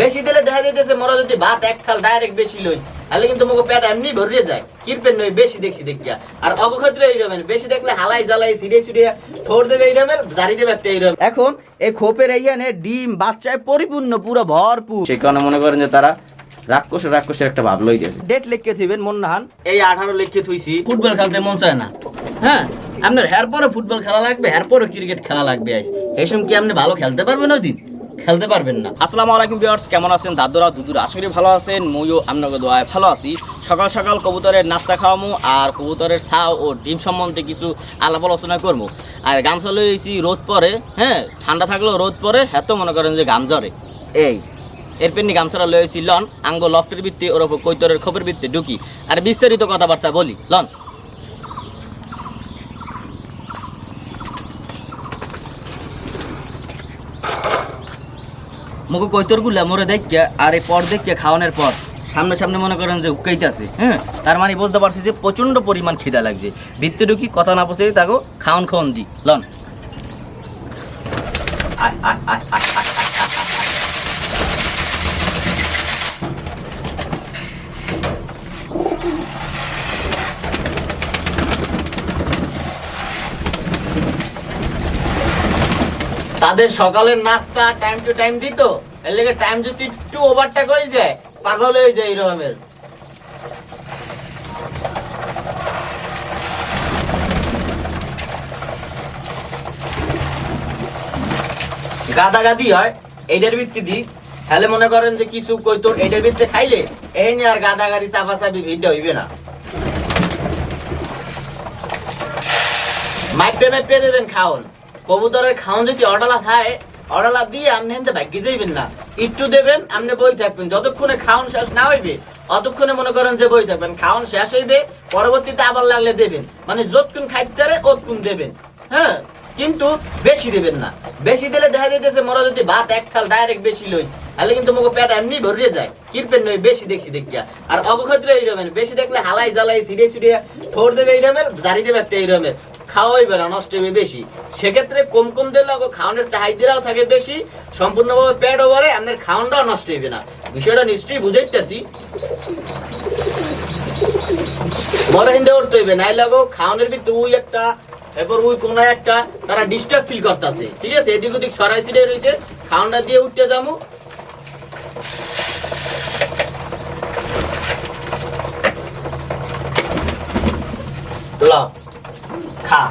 বেশি দিলে দেখা যাইতেছে মোরা যদি ভাত এক থাল ডাইরেক্ট বেশি লই তাহলে কিন্তু মোকে পেট এমনি ভরিয়ে যায়। কিরপেন নই বেশি দেখছি দেখিয়া। আর অবক্ষেত্রে এইরকম বেশি দেখলে হালাই জ্বালাই সিরিয়ে সিরিয়ে ঠোর দেবে এইরকমের জারি দেবে একটা এইরকম। এখন এই খোপের এইখানে ডিম বাচ্চায় পরিপূর্ণ পুরো ভরপুর। সেই কারণে মনে করেন যে তারা রাক্ষস রাক্ষসের একটা ভাব লই দিয়েছে ডেট লিখকে থইবেন মন নাহান এই আঠারো লিখকে থুইছি ফুটবল খেলতে মন চায় না। হ্যাঁ আপনার হের পরে ফুটবল খেলা লাগবে হের পরে ক্রিকেট খেলা লাগবে আইস। এই সময় কি আপনি ভালো খেলতে পারবেন ওই দিন? খেলতে পারবেন না। আসসালামু আলাইকুম ভিউয়ার্স, কেমন আছেন? দাদুরা, দুদুরা করি ভালো আছেন। মইও আপনাকে দোয়ায় ভালো আছি। সকাল সকাল কবুতরের নাস্তা খাওয়ামু আর কবুতরের ছাও ও ডিম সম্বন্ধে কিছু আলাপ আলোচনা করব আর গামছা লইছি রোদ পরে হ্যাঁ ঠান্ডা থাকলেও রোদ পরে, এত মনে করেন যে গাম জ্বরে। এই এরপর নি গামছাটা লয়েছি লন আঙ্গ লফটের ভিত্তি, ওর ওপর কৈতরের খোপের ভিত্তি ঢুকি। আর বিস্তারিত কথাবার্তা বলি, লন। কৈতরগুলো মোরে দেখিয়া আর এই পর দেখিয়া খাওয়ানোর পর সামনে সামনে মনে করেন যে উকাইতেছে হ্যাঁ? তার মানে বুঝতে পারছি যে প্রচণ্ড পরিমাণ খিদা লাগছে। ভিত্তি ঢুকি কথা না পচে তাকে খাওয়ান খাওয়ান দি। লন। আয় আয় আয় আয় আয়। তাদের সকালের নাস্তা টাইম টু টাইম দিত। এর লেগে টাইম যদি একটু ওভারটেক হয়ে যায়, পাগল হয়ে যায় এরকমের। গাদাগাদি হয় এইটার ভিত্তি দি। তাহলে মনে করেন যে কিছু কই তোর এইটার ভিত্তি খাইলে, এই নিয়ে আর গাদাগাদি চাপা চাপি ভিড়টা হইবে না। মাইপে মাইপে দেবেন খাওন। কবুতরের খাওন যদি অডালা খায়, অডালা দিয়ে আপনি হেনতে ভাগ্যে যাইবেন না। একটু দেবেন, আপনি বই থাকবেন। যতক্ষণে খাওন শেষ না হইবে, অতক্ষণে মনে করেন যে বই থাকবেন। খাওন শেষ হইবে, পরবর্তীতে আবার লাগলে দেবেন। মানে যতক্ষণ খাইতে পারে অতক্ষণ দেবেন। হ্যাঁ কিন্তু বেশি দেবেন না। বেশি দিলে দেখা যাইতেছে মোরা যদি ভাত এক থাল ডাইরেক্ট বেশি লই, তাহলে কিন্তু মোকে পেট এমনি ভরিয়ে যায়। কিরপেন নই বেশি দেখছি দেখিয়া। আর অবক্ষেত্রে এইরকমের, বেশি দেখলে হালাই জ্বালাই সিরিয়ে সিরিয়ে ঠোর দেবে এইরকমের, জারি দেবে একটা এই এইরকমের। খাওয়াই বেড়া নষ্ট হবে বেশি। সেক্ষেত্রে কম কম দিলে খাওয়ানোর চাহিদাও থাকে বেশি, সম্পূর্ণভাবে পেট ওভারে আপনার খাওয়ানটাও নষ্ট হইবে না। বিষয়টা নিশ্চয়ই বুঝাইতেছি। মনে হিন্দে উঠতে হইবে নাই লাগো খাওয়ানোর ভিতরে উই একটা, এরপর ওই কোন একটা, তারা ডিস্টার্ব ফিল করতেছে। ঠিক আছে? এদিক ওদিক সরাই সিটে রয়েছে খাওয়ানটা দিয়ে উঠতে যাব ল। খা।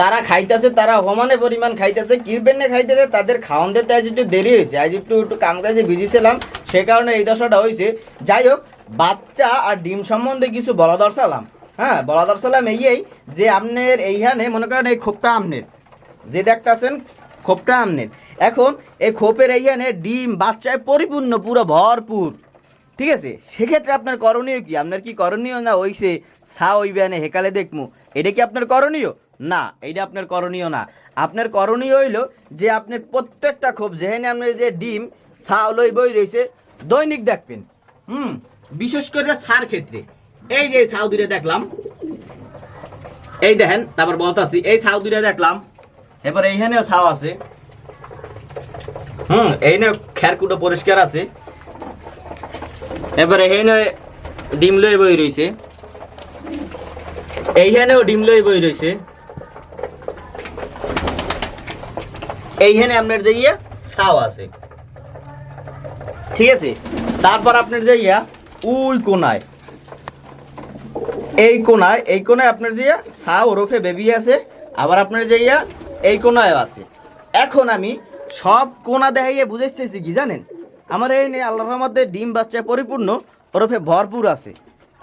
তারা খাইতেছে, তারা সমানে পরিমাণ খাইতেছে কিরবেনে খাইতেছে, তাদের খাওয়ানদের আজ একটু দেরি হয়েছে। আজ একটু একটু কাম কাজে ভিজিছিলাম সে কারণে এই দশাটা হয়েছে। যাই হোক, বাচ্চা আর ডিম সম্বন্ধে কিছু বলা দর্শালাম হ্যাঁ বলা দর্শালাম এই যে আপনার এইখানে মনে করেন এই খোপটা আমনের যে দেখতেছেন, খোপটা আমনের এখন এই খোপের এইখানে ডিম, বাচ্চায় পরিপূর্ণ, পুরো ভরপুর। ঠিক আছে? সেক্ষেত্রে আপনার করণীয় কি? আপনার কি করণীয় না ওইসে সা ওই ব্যানে হেকালে দেখমু? এটা কি আপনার করণীয়? না, এইটা আপনার করণীয় না। আপনার করণীয় হইল যে আপনার প্রত্যেকটা খোপ, যেখানে আপনার যে ডিম, সা লই বই রয়েছে, দৈনিক দেখবেন। হুম? বিশেষ করে সার ক্ষেত্রে। এই যে সাউদিরে দেখলাম। এই দেখেন, তারপর বলতাছি, এই সাউদিরে দেখলাম। এবার এইখানেও ছাও আছে। হুম, এই নে খেরকুটো পরিষ্কার আছে। এবারে এইখানে ডিম লই বই রইছে এইখানেও ডিম লই বই রইছে এইখানে আপনার যে ইয়া ছাও আছে। ঠিক আছে? তারপর আপনার যে ইয়া, উই কোনায়। এই কোনায় এই কোনায় আপনার যে ইয়া ছা ওরফে বেবি আছে, আবার আপনার যে ইয়া, এই কোনায় আছে। এখন আমি সব কোনা দেখাইয়ে বুঝেছি কি জানেন? আমার এই নিয়ে আল্লাহ রহমতে ডিম বাচ্চা পরিপূর্ণ, ওরফে ভরপুর আছে।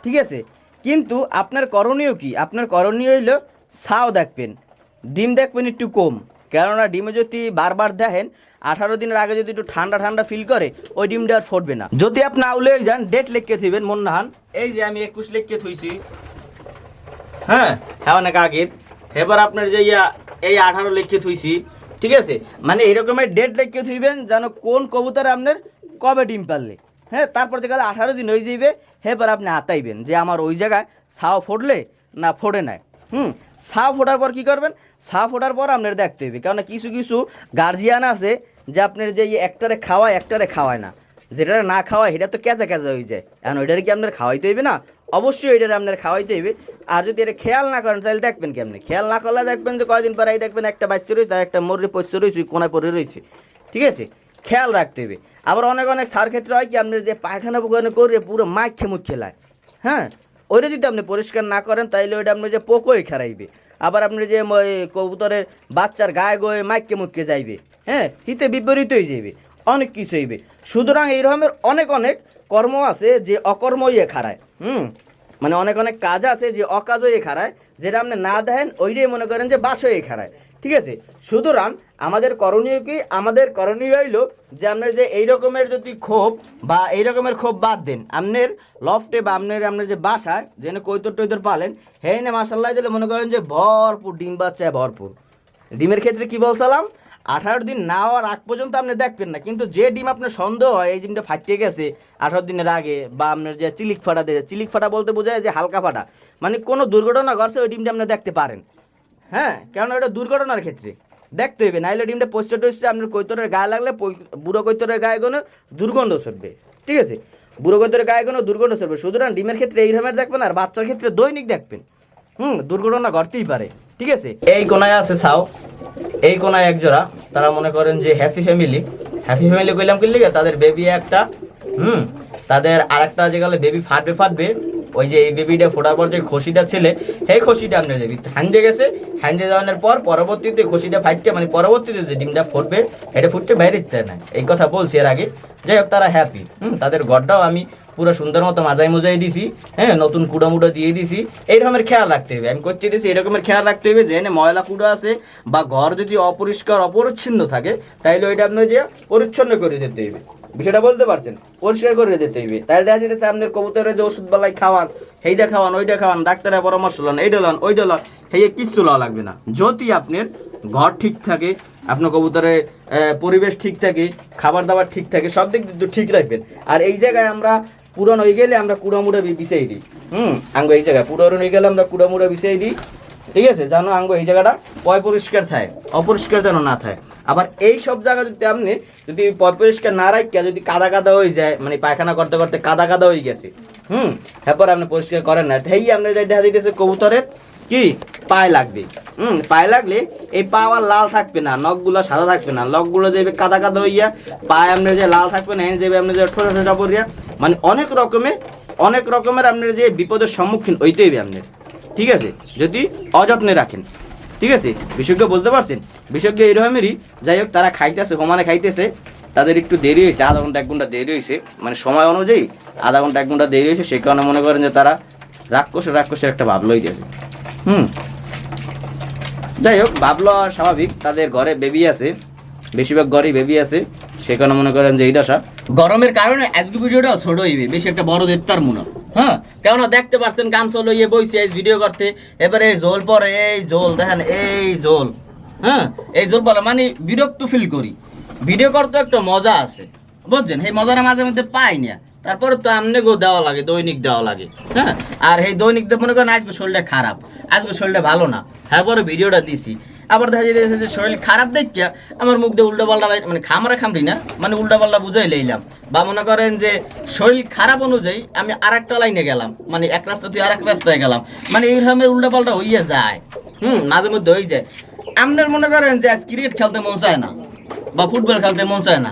ঠিক আছে? কিন্তু আপনার করণীয় কি? আপনার করণীয় হইল ছাও দেখবেন। ডিম দেখবেন একটু কম। কেননা ডিমে যদি বারবার দেখেন, আঠারো দিনের আগে যদি একটু ঠান্ডা ঠান্ডা ফিল করে, ওই ডিমটা আর ফুটবে না। যদি আপনি আউলে যান ডেট লিখকে থইবেন, মন নাহান এই যে আমি একুশ লিখকে থইছি। হ্যাঁ? হ্যাঁ অনেক আগের। এবার আপনার যে ইয়া, এই আঠারো লিখকে থুইছি ঠিক আছে? মানে এরকমের ডেট লিখকে থুইবেন যেন কোন কবুতরে আপনার কবে ডিম পারলে। হ্যাঁ তারপর গেলে আঠারো দিন হয়ে যাইবে এবার আপনি হাতাইবেন যে আমার ওই জায়গায় ছাও ফোড়লে না ফোড়ে নাই। হুম সাফ ফোটার পর কি করবেন? সাফ ফোটার পর আপনার দেখতে হবে। কারণ কিছু কিছু গার্জিয়ান আছে যে আপনার যে একটারে খাওয়ায় একটারে খাওয়ায় না। যেটা না খাওয়ায়, সেটা তো কেঁচা কেঁচা হয়ে যায়। এখন ওইটারে কি আপনার খাওয়াইতে হইবে না? অবশ্যই ওইটারে আপনার খাওয়াইতে হইবে। আর যদি এটা খেয়াল না করেন, তাহলে দেখবেন কেমনি? খেয়াল না করলে দেখবেন যে কয়দিন পরে এই দেখবেন একটা বাচ্চা রয়েছে আর একটা মরে পচতে রয়েছে কোনায় পড়ে রয়েছে ঠিক আছে? খেয়াল রাখতে হবে আবার অনেক অনেক সার ক্ষেত্রে হয় কি আপনার যে পায়খানা পুখানা করে পুরো মাইক মুখ খেলায় হ্যাঁ? ওইটা যদি আপনি পরিষ্কার না করেন, তাইলে ওইটা আপনার যে পোকোই খেরাইবে। আবার আপনি যে কবুতরের বাচ্চার গায়ে গয়ে মাইককে মুখকে যাইবে। হ্যাঁ? হিতে বিপরীত হয়ে যাইবে। অনেক কিছু হইবে। সুতরাং এই রকমের অনেক অনেক কর্ম আছে যে অকর্মই খারায়। হুম মানে অনেক অনেক কাজ আছে যে অকাজ হয়ে খারায় যেটা আপনি না দেখেন, ওইটাই মনে করেন যে বাস হয়ে খারায় ঠিক আছে? সুতরাং আমাদের করণীয় কি? আমাদের করণীয় হইল যে আপনার যে এই রকমের যদি ক্ষোভ বা এই রকমের ক্ষোভ বাদ দেন, আপনার লফটে বা আপনার আপনার যে বাসায় যেন কৈতর টৈতর পালেন হে না মাসাল্লাহ দিলে মনে করেন যে ভরপুর, ডিম বাচ্চায় ভরপুর। ডিমের ক্ষেত্রে কি বলছিলাম? আঠারো দিন না হওয়ার আগ পর্যন্ত আপনি দেখবেন না। কিন্তু যে ডিম আপনার সন্দেহ হয়, এই ডিমটা ফাটিয়ে গেছে আঠারো দিনের আগে বা আপনার যে চিলিক ফাটা দেখে চিলিক ফাটা বলতে বোঝায় যে হালকা ফাটা। মানে কোনো দুর্ঘটনা ঘটছে, ওই ডিমটা আপনি দেখতে পারেন। হ্যাঁ? কারণ এটা দুর্ঘটনার ক্ষেত্রে। দেখতে হইবে, নাইলে ডিমটা পোস্টে টোস্টে আপনার কৈতরের গায়ে লাগলে বুড়ো কৈতরের গায়ে কোনো দুর্গন্ধ ছড়বে। ঠিক আছে? বুড়ো কৈতরের গায়ে কোনো দুর্গন্ধ ছড়বে। সুতরাং ডিমের ক্ষেত্রে এই রকমের দেখবেন আর বাচ্চার ক্ষেত্রে দৈনিক দেখবেন। হুম, দুর্ঘটনা ঘটতেই পারে। ঠিক আছে? এই কোনায় আছে সাও এই কোনায় একজোড়া তারা মনে করেন যে হ্যাপি ফ্যামিলি হ্যাপি ফ্যামিলি কইলাম কি লিগে? তাদের বেবি একটা, হুম, তাদের আরেকটা যে গেলে বেবি ফাটবে ফাটবে ওই যে এই বেবিটা ফোটার পর যে খসিটা ছেলে, সেই খসিটা আপনার যাবি হ্যান্ডে গেছে হ্যান্ডে যাওয়ানোর পর পরবর্তীতে খসিটা ফাটছে মানে পরবর্তীতে যে ডিমটা ফুটবে এটা ফুটতে বাইরে দিতে না। এই কথা বলছি এর আগে। যাই হোক, তারা হ্যাপি হুম, তাদের ঘরটাও আমি পুরো সুন্দর মতো মাজাই মুজাই দিছি হ্যাঁ নতুন কুড়ো মুড়ো দিয়ে দিছি। এই রকমের খেয়াল রাখতে হবে। আমি করছি দিছি এরকমের খেয়াল রাখতে হবে যে ময়লা কুড়ো আছে বা ঘর যদি অপরিষ্কার, অপরিচ্ছন্ন থাকে, তাইলে ওইটা আপনি যে পরিচ্ছন্ন করে দিতে হবে। বিষয়টা বলতে পারছেন। পরিষ্কার করে দিতে হইবে। তাই দেখা যেতেছে আপনার কবুতরের যে ওষুধ বেলায় খাওয়ান এইটা খাওয়ান, ওইটা খাওয়ান, ডাক্তারের পরামর্শ লন, এইটা লন, ওইটা লন এই কিচ্ছু লওয়া লাগবে না। যদি আপনার ঘর ঠিক থাকে, আপনার কবুতরের পরিবেশ ঠিক থাকে, খাবার দাবার ঠিক থাকে, সব দিক দিয়ে ঠিক রাখবেন। আর এই জায়গায় আমরা পুরন হয়ে গেলে আমরা কুড়ামুড়া বিছাই দিই। হুম? আঙ্গ এই জায়গায় পুরন হয়ে গেলে আমরা কুড়ামুড়া বিছাই দিই। ঠিক আছে? জানো আঙ্গ এই জায়গাটা পয় পরিষ্কার থাকে, অপরিষ্কার যেন না থাকে। আবার এই সব জায়গা যদি আপনি যদি পয় পরিষ্কার না রাখিয়া যদি কাদা কাদা হয়ে যায় মানে পায়খানা করতে করতে কাদা কাদা হয়ে গেছে, হুম? এরপর আপনি পরিষ্কার করেন না। তাই আপনি যাই দেখা যাইতেছে কবুতরের, কি? পায়ে লাগবে, হুম? পায়ে লাগলে এই পা আর লাল থাকবে না, নখগুলো সাদা থাকবে না। নখগুলো যাবে কাদা কাদা হইয়া পায়ে আপনার যে লাল থাকবে না যাবে আপনার যে ঠোঁটা ঠোঁটা পড়িয়া মানে অনেক রকমের অনেক রকমের আপনার যে বিপদের সম্মুখীন হইতে হইবে আপনার। ঠিক আছে? যদি অযত্নে রাখেন। ঠিক আছে? বিশেষজ্ঞ বুঝতে পারছেন? বিশেষজ্ঞ এরকমেরই যাই হোক, তারা খাইতেছে, সমানে খাইতেছে। তাদের একটু দেরি হয়েছে, আধা ঘণ্টা, এক ঘণ্টা দেরি হয়েছে। মানে সময় অনুযায়ী আধা ঘণ্টা, এক ঘণ্টা দেরি হয়েছে। সেই কারণে মনে করেন যে তারা রাক্ষস, রাক্ষসের একটা ভাবলো হইতেছে হুম। যাই হোক ভাবলো স্বাভাবিক। তাদের ঘরে বেবি আছে। বেশিরভাগ ঘরেই বেবি আছে। সে কারণে মনে করেন যে এই দশা। গরমের কারণে আজকে ভিডিওটা ছোট হইবে। বেশি একটা বড় দেখতার মনে হয়। হ্যাঁ কেননা দেখতে পারছেন গান চলো ইয়ে বইছে, এই ভিডিও করতে। এবারে এই জোল পরে, এই জোল, দেখেন, এই জোল। হ্যাঁ এই জোল বলে মানে বিরক্ত ফিল করি। ভিডিও করতে একটা মজা আছে, বুঝছেন? সেই মজাটা মাঝে মধ্যে পাই না। তারপরে তো আমনে গো দেওয়া লাগে, দৈনিক দেওয়া লাগে। হ্যাঁ আর এই দৈনিক মনে করেন, আজকে শরীরটা খারাপ, আজকে শরীরটা ভালো না। হ্যাঁ পরে ভিডিওটা দিছি। আবার দেখা যাচ্ছে যে শরীর খারাপ দেখিয়া আমার মুখ দিয়ে উল্টা পাল্টা মানে খামরা খামরি না মানে উল্টা পাল্টা বুঝাই লইলাম। বা মনে করেন যে শরীর খারাপ অনুযায়ী আমি আর একটা লাইনে গেলাম মানে এক রাস্তা তুই আর এক রাস্তায় গেলাম মানে এই রকমের উল্টা পাল্টা হইয়া যায়। হুম, মাঝে মধ্যে হয়ে যায়। আপনার মনে করেন যে আজ ক্রিকেট খেলতে মন চায় না, বা ফুটবল খেলতে মন চায় না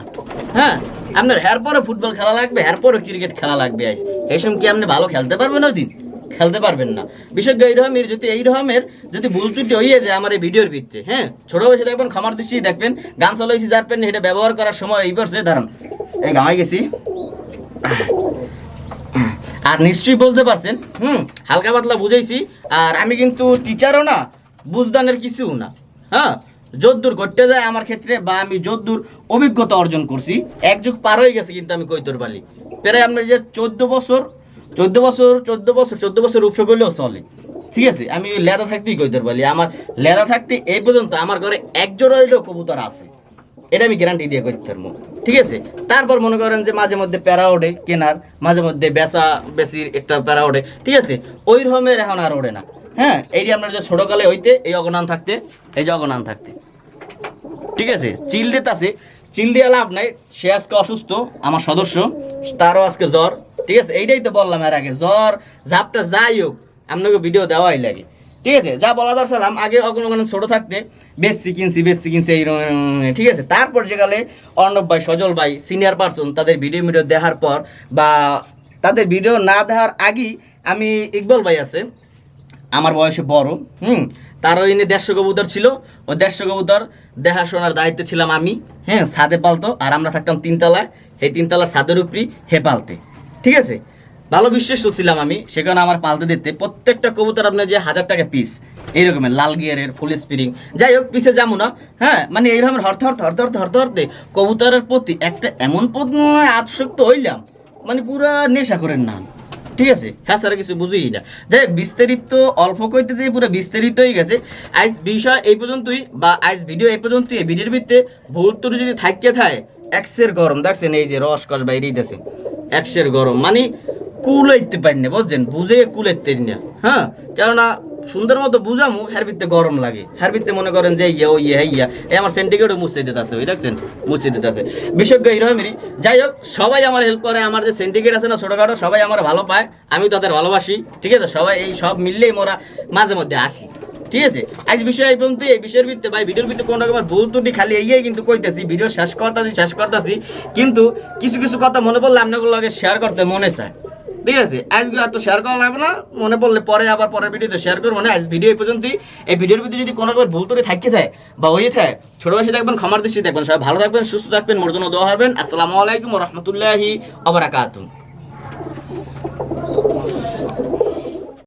হ্যাঁ? আপনার হের পরে ফুটবল খেলা লাগবে হের পরে ক্রিকেট খেলা লাগবে আজ। এই সময় কি আপনি ভালো খেলতে পারবেন ওই দিন? খেলতে পারবেন না। বিশেষজ্ঞ এই রকমের যদি এই রকমের যদি ভুল ত্রুটি হইয়ে যায় আমার এই ভিডিওর ভিত্তিতে হ্যাঁ? ছোট বয়সে দেখবেন, খামার দৃষ্টি দেখবেন, গান চলাইছি যার পেন, এটা ব্যবহার করার সময় এই বছর ধরুন এই গামাই গেছি। আর নিশ্চয়ই বুঝতে পারছেন, হুম? হালকা পাতলা বুঝাইছি, আর আমি কিন্তু টিচারও না, বুঝদানের কিছুও না হ্যাঁ? যদ্দূর করতে যায় আমার ক্ষেত্রে বা আমি যদ্দূর অভিজ্ঞতা অর্জন করছি, এক যুগ পার হয়ে গেছে কিন্তু আমি কৈতর বালি প্রায় আপনার যে চোদ্দ বছর চোদ্দ বছর চোদ্দ বছর চোদ্দ বছর উপরে করলেও চলে। ঠিক আছে? আমি ওই লেদা থাকতেই কৈতর বালি। আমার লেদা থাকতে এই পর্যন্ত আমার ঘরে এক জোড়া হইলেও কবুতর আছে। এটা আমি গ্যারান্টি দিয়ে করতে পারব ঠিক আছে? তারপর মনে করেন যে মাঝে মধ্যে প্যারা ওঠে কেনার, মাঝে মধ্যে বেচা বেশির একটা প্যারা ওঠে ঠিক আছে? ওই রকমের এখন আর ওঠে না। হ্যাঁ? এইটি আপনার যে ছোটকালে হইতে, এই অগনান থাকতে, এই যে অগনান থাকতে। ঠিক আছে? চিল দিতে আছে চিল দিয়ে লাভ নাই। সে আজকে অসুস্থ, আমার সদস্য, তারও আজকে জ্বর। ঠিক আছে? এইটাই তো বললাম এর আগে, জ্বর, ঝাপটা যাই হোক, আপনাকে ভিডিও দেওয়াই লাগে। ঠিক আছে? যা বলা দরছিলাম আগে কখনো কখনো ছোট থাকতে, বেশি কিনছি বেশি কিনছি, এই ঠিক আছে? তারপর যেকালে অর্ণব ভাই, সজল ভাই সিনিয়র পার্সন তাদের ভিডিও ভিডিও দেখার পর বা তাদের ভিডিও না দেখার আগেই আমি ইকবল ভাই আছে, আমার বয়সে বড়, হুম? তারও এনে দেড়শো কবুতর ছিল, ও দেড়শো কবুতর দেখাশোনার দায়িত্বে ছিলাম আমি হ্যাঁ ছাদে পালতো, আর আমরা থাকতাম তিনতলায় এই তিনতলার ছাদের উপরই হে পালতে। ঠিক আছে? ভালো বিশ্বাস ছিলাম আমি সেখানে আমার পালতে দিতে। প্রত্যেকটা কবুতর আপনার যে হাজার টাকা পিস এইরকমের, লাল গিয়ারের ফুল স্প্রিং যাই হোক পিসে যাব না হ্যাঁ? মানে এইরকমের হরতে হরতে হরতে হরতে হরতে হরতে কবুতরের প্রতি একটা এমন আসক্ত হইলাম মানে পুরা নেশা করেন না। ঠিক আছে? হ্যাঁ স্যার, কিছু বুঝি না যাই হোক, বিস্তারিত, অল্প কইতে যে পুরো বিস্তারিত হয়ে গেছে। আজ বিষয় এই পর্যন্তই, বা আজ ভিডিও এই পর্যন্তই। ভিডিওর ভিত্তিতে ভুল যদি থাকিয়ে থাকে একশের গরম, দেখছেন? এই যে রস কস বাইরেই দেছে একশের গরম। মানে কুলাইতে পারি না, বুঝছেন? বুঝে কুলাইতে না। হ্যাঁ? কেননা সুন্দর মতো বুঝামু হ্যার ভিত্তে গরম লাগে। হ্যার ভিত্তে মনে করেন যে ইয়ে ও ইয়ে ইয়া এ আমার সেন্টিকেটও মুছে দিতে আছে ওই দেখছেন? মুছে দিতে আছে বিশেষজ্ঞ এরকমেরই যাই হোক, সবাই আমার হেল্প করে। আমার যে সেন্টিকেট আছে না ছোটোখাটো, সবাই আমার ভালো পায়। আমি তাদের ভালোবাসি, ঠিক আছে? সবাই এই সব মিললেই মোরা মাঝে মধ্যে আসি। ঠিক আছে? আজ বিষয় এই পর্যন্ত, এই বিষয়ের ভিত্তিতে ভাই, ভিডিওর ভিত্তিতে কোনো রকমের ভুল ত্রুটি, খালি এই কিন্তু কইতেছি, ভিডিও শেষ করতেছি শেষ করতেছি, কিন্তু কিছু কিছু কথা মনে পড়লে আপনাদের লগে শেয়ার করতে মনে চায়। ঠিক আছে? আজকে এত শেয়ার করা লাগবে না, মনে পড়লে পরে আবার পরের ভিডিওতে শেয়ার করব না। আজ ভিডিও এই পর্যন্তই। এই ভিডিওর ভিতরে যদি কোনো রকমের ভুল ত্রুটি থাকিয়ে থাকে বা হয়ে থাকে, ছোট বয়সে দেখবেন, ক্ষমার দৃষ্টি দেখবেন। সবাই ভালো থাকবেন, সুস্থ থাকবেন, মোর জন্য দোয়া হবেন আসসালামু আলাইকুম রহমতুল্লাহি আবরাকাতুম